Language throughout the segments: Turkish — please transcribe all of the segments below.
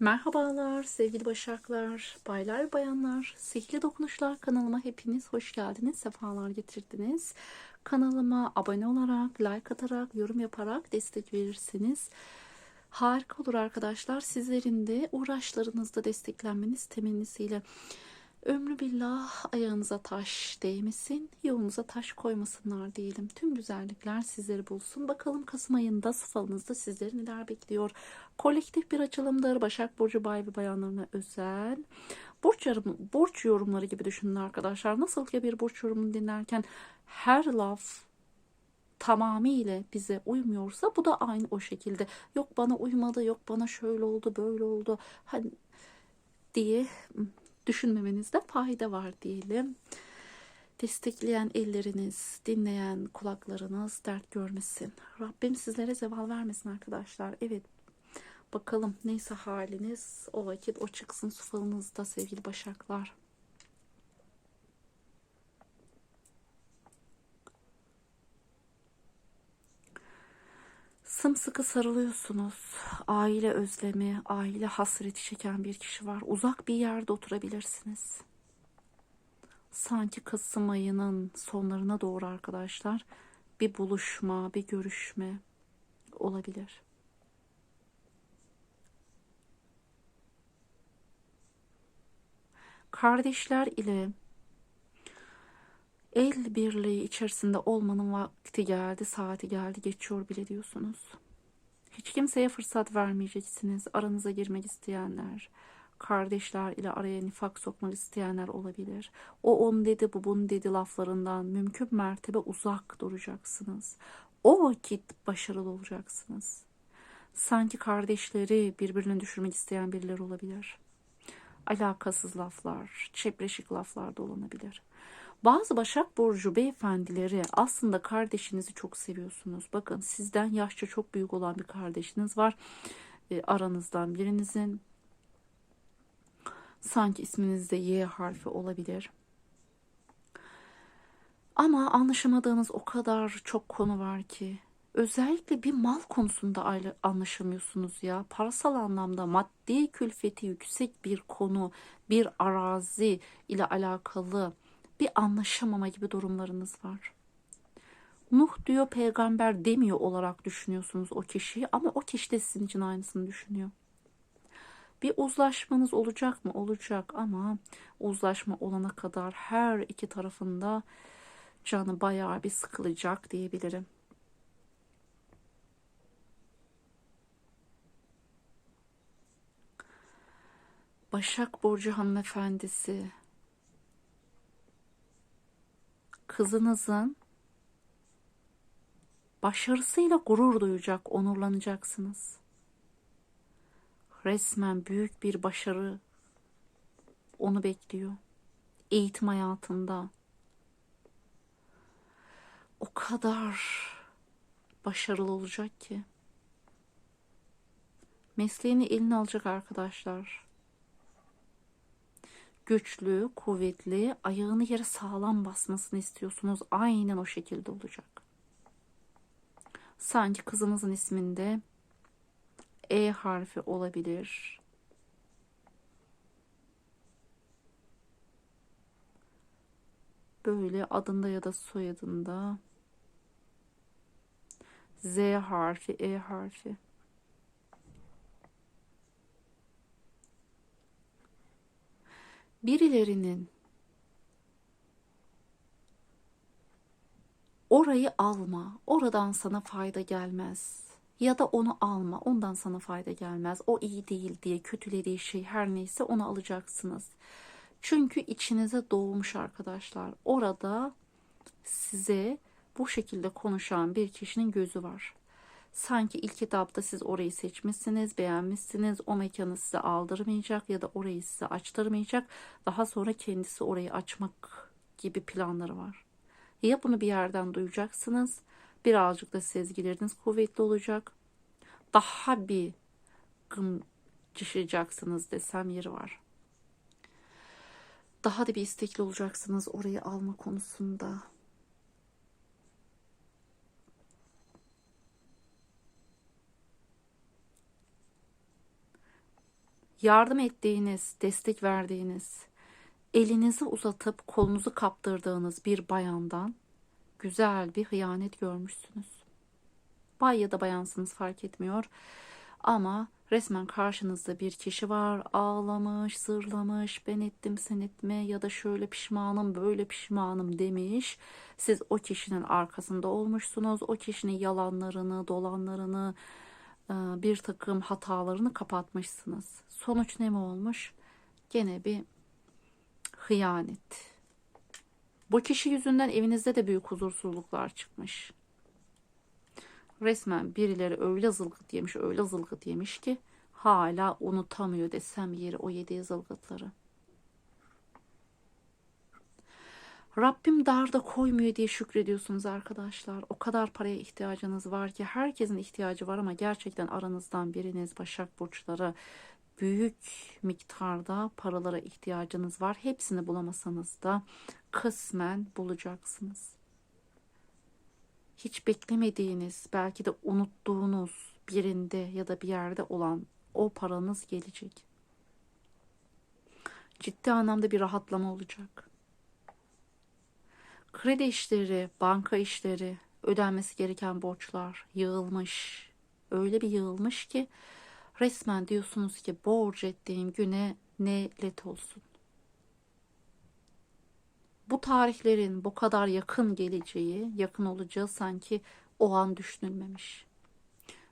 Merhabalar sevgili başaklar, baylar bayanlar, sihirli dokunuşlar kanalıma hepiniz hoş geldiniz, sefalar getirdiniz. Kanalıma abone olarak, like atarak, yorum yaparak destek verirseniz harika olur arkadaşlar. Sizlerin de uğraşlarınızda desteklenmeniz temennisiyle. Ömrü billah ayağınıza taş değmesin, yolunuza taş koymasınlar diyelim. Tüm güzellikler sizleri bulsun. Bakalım Kasım ayında sıfalınızda sizleri neler bekliyor. Kolektif bir açılımdır. Başak Burcu bay ve bayanlarına özel. Burç, yorum, burç yorumları gibi düşünün arkadaşlar. Nasıl ki bir burç yorumunu dinlerken her laf tamamıyla bize uymuyorsa bu da aynı o şekilde. Yok bana uymadı, yok bana şöyle oldu, böyle oldu. Hani diye düşünmemenizde fayda var diyelim. Destekleyen elleriniz, dinleyen kulaklarınız dert görmesin. Rabbim sizlere zeval vermesin arkadaşlar. Evet bakalım neyse haliniz o vakit o çıksın su falınızda sevgili başaklar. Sımsıkı sarılıyorsunuz. Aile özlemi, aile hasreti çeken bir kişi var. Uzak bir yerde oturabilirsiniz. Sanki Kasım ayının sonlarına doğru arkadaşlar bir buluşma, bir görüşme olabilir. Kardeşler ile el birliği içerisinde olmanın vakti geldi, saati geldi, geçiyor bile diyorsunuz. Hiç kimseye fırsat vermeyeceksiniz. Aranıza girmek isteyenler, kardeşler ile araya nifak sokmak isteyenler olabilir. O on dedi, bu bun dedi laflarından mümkün mertebe uzak duracaksınız. O vakit başarılı olacaksınız. Sanki kardeşleri birbirine düşürmek isteyen birileri olabilir. Alakasız laflar, çepreşik laflar dolanabilir. Bazı Başak Burcu beyefendileri aslında kardeşinizi çok seviyorsunuz. Bakın sizden yaşça çok büyük olan bir kardeşiniz var. E, aranızdan birinizin sanki isminizde Y harfi olabilir. Ama anlaşamadığınız o kadar çok konu var ki özellikle bir mal konusunda anlaşamıyorsunuz ya. Parasal anlamda maddi külfeti yüksek bir konu, bir arazi ile alakalı bir anlaşamama gibi durumlarınız var. Nuh diyor peygamber demiyor olarak düşünüyorsunuz o kişiyi ama o kişi de sizin için aynısını düşünüyor. Bir uzlaşmanız olacak mı? Olacak ama uzlaşma olana kadar her iki tarafında canı bayağı bir sıkılacak diyebilirim. Başak Burcu hanımefendisi kızınızın başarısıyla gurur duyacak, onurlanacaksınız. Resmen büyük bir başarı onu bekliyor. Eğitim hayatında. O kadar başarılı olacak ki. Mesleğini eline alacak arkadaşlar güçlü, kuvvetli, ayağını yere sağlam basmasını istiyorsunuz. Aynen o şekilde olacak. Sanki kızınızın isminde E harfi olabilir. Böyle adında ya da soyadında Z harfi, E harfi. Birilerinin orayı alma, oradan sana fayda gelmez ya da onu alma, ondan sana fayda gelmez. O iyi değil diye kötülediği şey her neyse onu alacaksınız. Çünkü içinize doğmuş arkadaşlar. Orada size bu şekilde konuşan bir kişinin gözü var. Sanki ilk etapta siz orayı seçmişsiniz, beğenmişsiniz. O mekanı size aldırmayacak ya da orayı size açtırmayacak. Daha sonra kendisi orayı açmak gibi planları var. Ya bunu bir yerden duyacaksınız. Birazcık da sezgileriniz kuvvetli olacak. Daha bir gımcışacaksınız desem yeri var. Daha da bir istekli olacaksınız orayı alma konusunda. Yardım ettiğiniz, destek verdiğiniz, elinizi uzatıp kolunuzu kaptırdığınız bir bayandan güzel bir hıyanet görmüşsünüz. Bay ya da bayansınız fark etmiyor. Ama resmen karşınızda bir kişi var. Ağlamış, zırlamış, ben ettim sen etme ya da şöyle pişmanım, böyle pişmanım demiş. Siz o kişinin arkasında olmuşsunuz. O kişinin yalanlarını, dolanlarını, bir takım hatalarını kapatmışsınız. Sonuç ne mi olmuş? Gene bir hıyanet. Bu kişi yüzünden evinizde de büyük huzursuzluklar çıkmış. Resmen birileri öyle zılgıt yemiş, öyle zılgıt yemiş ki hala unutamıyor desem yeri o yediği zılgıtları. Rabbim darda koymuyor diye şükrediyorsunuz arkadaşlar. O kadar paraya ihtiyacınız var ki herkesin ihtiyacı var ama gerçekten aranızdan biriniz Başak Burçları büyük miktarda paralara ihtiyacınız var. Hepsini bulamasanız da kısmen bulacaksınız. Hiç beklemediğiniz, belki de unuttuğunuz birinde ya da bir yerde olan o paranız gelecek. Ciddi anlamda bir rahatlama olacak. Kredi işleri, banka işleri, ödenmesi gereken borçlar yığılmış. Öyle bir yığılmış ki resmen diyorsunuz ki borç ettiğim güne ne let olsun. Bu tarihlerin bu kadar yakın geleceği, yakın olacağı sanki o an düşünülmemiş.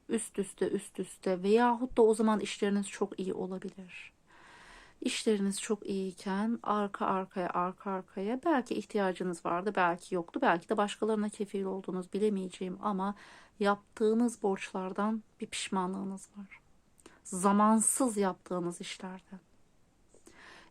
Üst üste üst üste veyahut da o zaman işleriniz çok iyi olabilir. İşleriniz çok iyiyken arka arkaya arka arkaya belki ihtiyacınız vardı belki yoktu belki de başkalarına kefil oldunuz bilemeyeceğim ama yaptığınız borçlardan bir pişmanlığınız var. Zamansız yaptığınız işlerden.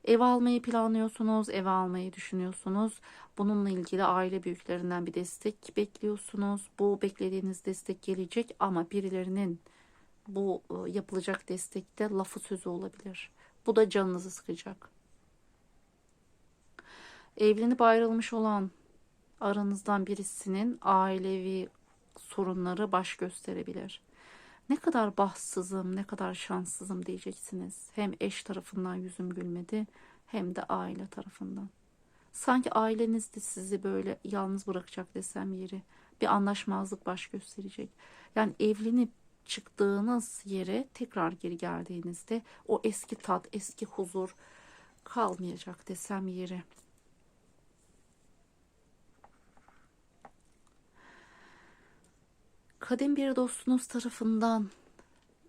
Ev almayı planlıyorsunuz, ev almayı düşünüyorsunuz. Bununla ilgili aile büyüklerinden bir destek bekliyorsunuz. Bu beklediğiniz destek gelecek ama birilerinin bu e, yapılacak destekte lafı sözü olabilir. Bu da canınızı sıkacak. Evlenip ayrılmış olan aranızdan birisinin ailevi sorunları baş gösterebilir. Ne kadar bahtsızım, ne kadar şanssızım diyeceksiniz. Hem eş tarafından yüzüm gülmedi hem de aile tarafından. Sanki aileniz de sizi böyle yalnız bırakacak desem yeri. Bir anlaşmazlık baş gösterecek. Yani evlenip çıktığınız yere tekrar geri geldiğinizde o eski tat, eski huzur kalmayacak desem yeri. Kadim bir dostunuz tarafından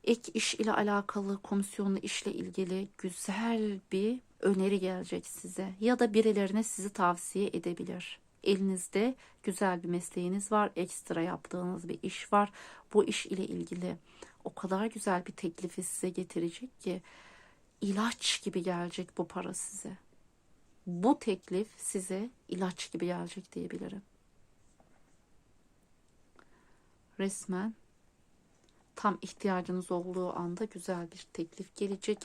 ek iş ile alakalı, komisyonlu işle ilgili güzel bir öneri gelecek size ya da birilerine sizi tavsiye edebilir. Elinizde güzel bir mesleğiniz var, ekstra yaptığınız bir iş var. Bu iş ile ilgili o kadar güzel bir teklifi size getirecek ki ilaç gibi gelecek bu para size. Bu teklif size ilaç gibi gelecek diyebilirim. Resmen tam ihtiyacınız olduğu anda güzel bir teklif gelecek.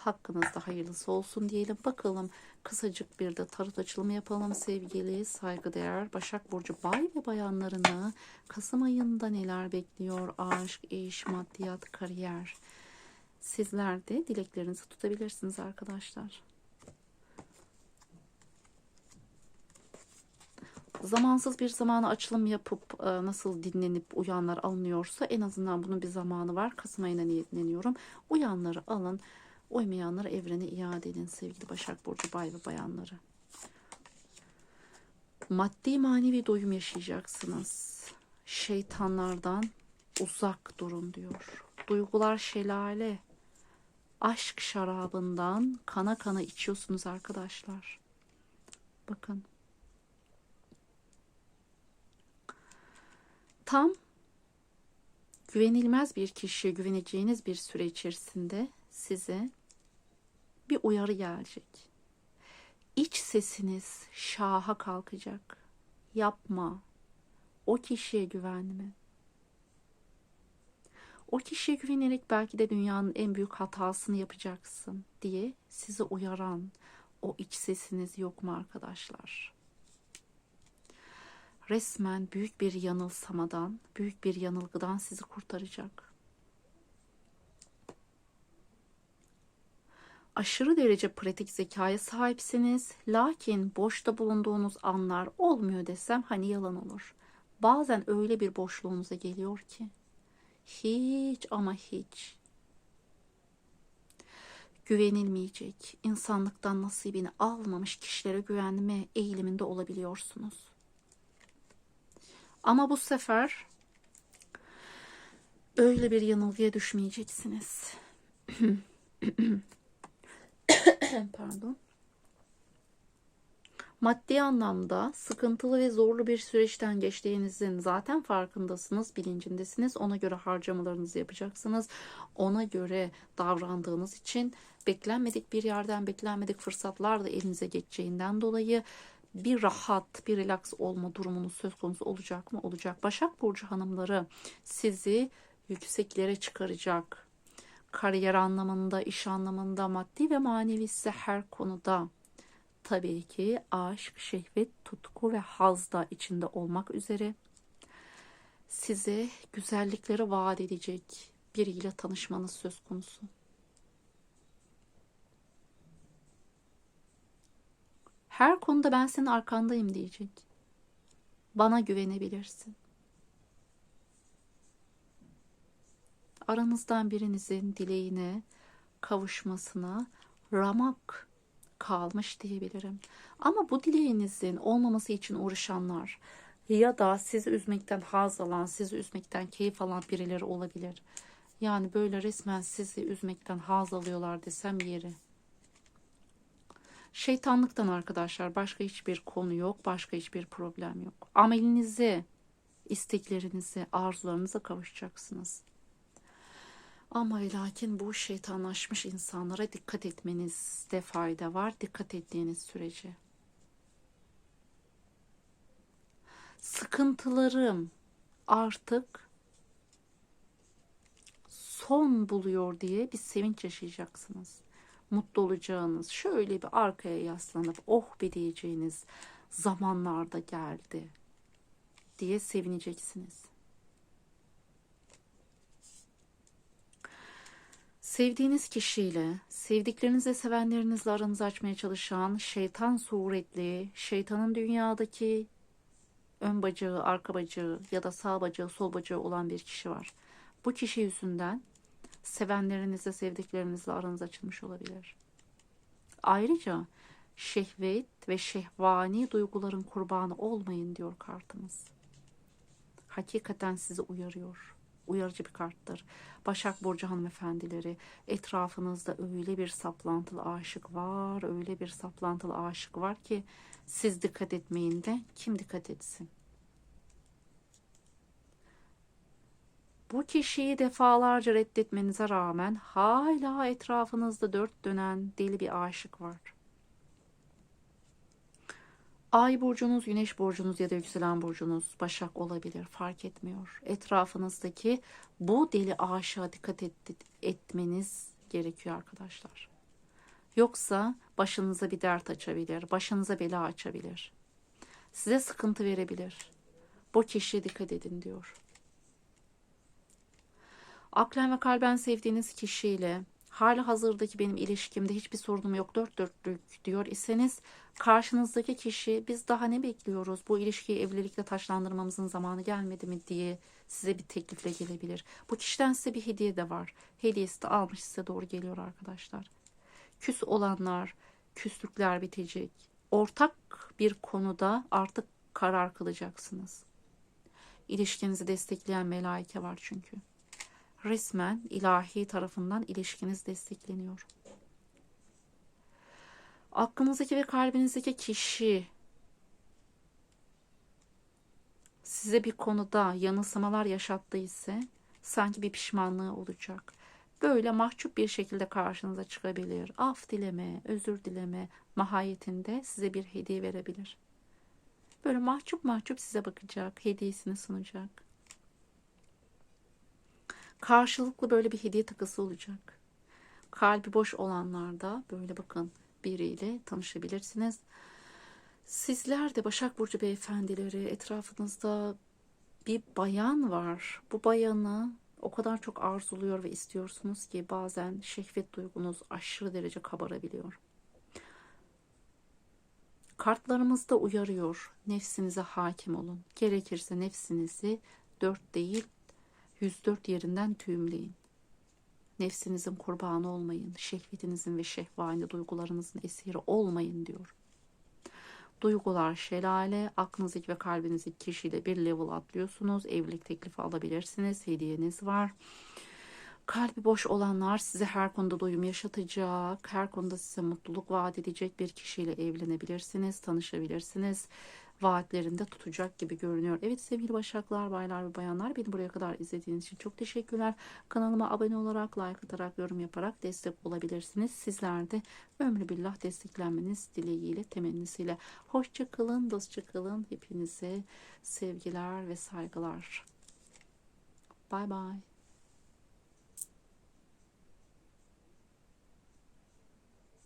Hakkınızda hayırlısı olsun diyelim. Bakalım kısacık bir de tarot açılımı yapalım sevgili saygıdeğer Başak Burcu bay ve bayanlarını Kasım ayında neler bekliyor? Aşk, iş, maddiyat, kariyer. Sizler de dileklerinizi tutabilirsiniz arkadaşlar. zamansız bir zamana açılım yapıp e, nasıl dinlenip uyanlar alınıyorsa en azından bunun bir zamanı var. Kasım ayına niyetleniyorum. Uyanları alın. Uymayanları evrene iade edin sevgili Başak Burcu bay ve bayanları. Maddi manevi doyum yaşayacaksınız. Şeytanlardan uzak durun diyor. Duygular şelale. Aşk şarabından kana kana içiyorsunuz arkadaşlar. Bakın. Tam güvenilmez bir kişiye güveneceğiniz bir süre içerisinde size bir uyarı gelecek. İç sesiniz şaha kalkacak. Yapma. O kişiye güvenme. O kişiye güvenerek belki de dünyanın en büyük hatasını yapacaksın diye sizi uyaran o iç sesiniz yok mu arkadaşlar? Resmen büyük bir yanılsamadan, büyük bir yanılgıdan sizi kurtaracak. Aşırı derece pratik zekaya sahipsiniz. Lakin boşta bulunduğunuz anlar olmuyor desem hani yalan olur. Bazen öyle bir boşluğunuza geliyor ki hiç ama hiç güvenilmeyecek, insanlıktan nasibini almamış kişilere güvenme eğiliminde olabiliyorsunuz. Ama bu sefer öyle bir yanılgıya düşmeyeceksiniz. Pardon. Maddi anlamda sıkıntılı ve zorlu bir süreçten geçtiğinizin zaten farkındasınız, bilincindesiniz. Ona göre harcamalarınızı yapacaksınız. Ona göre davrandığınız için beklenmedik bir yerden beklenmedik fırsatlar da elinize geçeceğinden dolayı bir rahat, bir relax olma durumunuz söz konusu olacak mı? Olacak. Başak Burcu hanımları sizi yükseklere çıkaracak. Kariyer anlamında, iş anlamında, maddi ve manevi ise her konuda tabii ki aşk, şehvet, tutku ve haz da içinde olmak üzere size güzellikleri vaat edecek biriyle tanışmanız söz konusu. Her konuda ben senin arkandayım diyecek. Bana güvenebilirsin. Aranızdan birinizin dileğine, kavuşmasına ramak kalmış diyebilirim. Ama bu dileğinizin olmaması için uğraşanlar ya da sizi üzmekten haz alan, sizi üzmekten keyif alan birileri olabilir. Yani böyle resmen sizi üzmekten haz alıyorlar desem yeri. Şeytanlıktan arkadaşlar başka hiçbir konu yok, başka hiçbir problem yok. Amelinize, isteklerinize, arzularınıza kavuşacaksınız. Ama lakin bu şeytanlaşmış insanlara dikkat etmenizde fayda var. Dikkat ettiğiniz sürece. Sıkıntılarım artık son buluyor diye bir sevinç yaşayacaksınız. Mutlu olacağınız, şöyle bir arkaya yaslanıp oh be diyeceğiniz zamanlarda geldi diye sevineceksiniz. Sevdiğiniz kişiyle, sevdikleriniz sevenlerinizle aranızı açmaya çalışan şeytan suretli, şeytanın dünyadaki ön bacağı, arka bacağı ya da sağ bacağı, sol bacağı olan bir kişi var. Bu kişi yüzünden sevenlerinizle, sevdiklerinizle aranız açılmış olabilir. Ayrıca şehvet ve şehvani duyguların kurbanı olmayın diyor kartımız. Hakikaten sizi uyarıyor uyarıcı bir karttır. Başak Burcu hanımefendileri etrafınızda öyle bir saplantılı aşık var, öyle bir saplantılı aşık var ki siz dikkat etmeyin de kim dikkat etsin? Bu kişiyi defalarca reddetmenize rağmen hala etrafınızda dört dönen deli bir aşık var. Ay burcunuz, güneş burcunuz ya da yükselen burcunuz Başak olabilir fark etmiyor. Etrafınızdaki bu deli aşağı dikkat et, etmeniz gerekiyor arkadaşlar. Yoksa başınıza bir dert açabilir, başınıza bela açabilir. Size sıkıntı verebilir. Bu kişiye dikkat edin diyor. Aklen ve kalben sevdiğiniz kişiyle hali hazırdaki benim ilişkimde hiçbir sorunum yok dört dörtlük diyor iseniz karşınızdaki kişi biz daha ne bekliyoruz bu ilişkiyi evlilikle taşlandırmamızın zamanı gelmedi mi diye size bir teklifle gelebilir. Bu kişiden size bir hediye de var. Hediyesi de almış size doğru geliyor arkadaşlar. Küs olanlar, küslükler bitecek. Ortak bir konuda artık karar kılacaksınız. İlişkinizi destekleyen melaike var çünkü resmen ilahi tarafından ilişkiniz destekleniyor. Aklınızdaki ve kalbinizdeki kişi size bir konuda yanılsamalar yaşattıysa sanki bir pişmanlığı olacak. Böyle mahcup bir şekilde karşınıza çıkabilir. Af dileme, özür dileme mahiyetinde size bir hediye verebilir. Böyle mahcup mahcup size bakacak, hediyesini sunacak karşılıklı böyle bir hediye takısı olacak. Kalbi boş olanlarda böyle bakın biriyle tanışabilirsiniz. Sizler de Başak Burcu beyefendileri etrafınızda bir bayan var. Bu bayanı O kadar çok arzuluyor ve istiyorsunuz ki bazen şehvet duygunuz aşırı derece kabarabiliyor. Kartlarımız da uyarıyor. Nefsinize hakim olun. Gerekirse nefsinizi dört değil 104 yerinden tüyümleyin. Nefsinizin kurbanı olmayın. Şehvetinizin ve şehvani duygularınızın esiri olmayın diyor. Duygular şelale, aklınızdaki ve kalbinizdeki kişiyle bir level atlıyorsunuz. Evlilik teklifi alabilirsiniz. Hediyeniz var. Kalbi boş olanlar size her konuda doyum yaşatacak, her konuda size mutluluk vaat edecek bir kişiyle evlenebilirsiniz, tanışabilirsiniz. Vaatlerinde tutacak gibi görünüyor. Evet sevgili başaklar, baylar ve bayanlar beni buraya kadar izlediğiniz için çok teşekkürler. Kanalıma abone olarak, like atarak, yorum yaparak destek olabilirsiniz. Sizler de ömrü billah desteklenmeniz dileğiyle, temennisiyle. Hoşça kalın, dostça kalın. Hepinize sevgiler ve saygılar. Bye bye.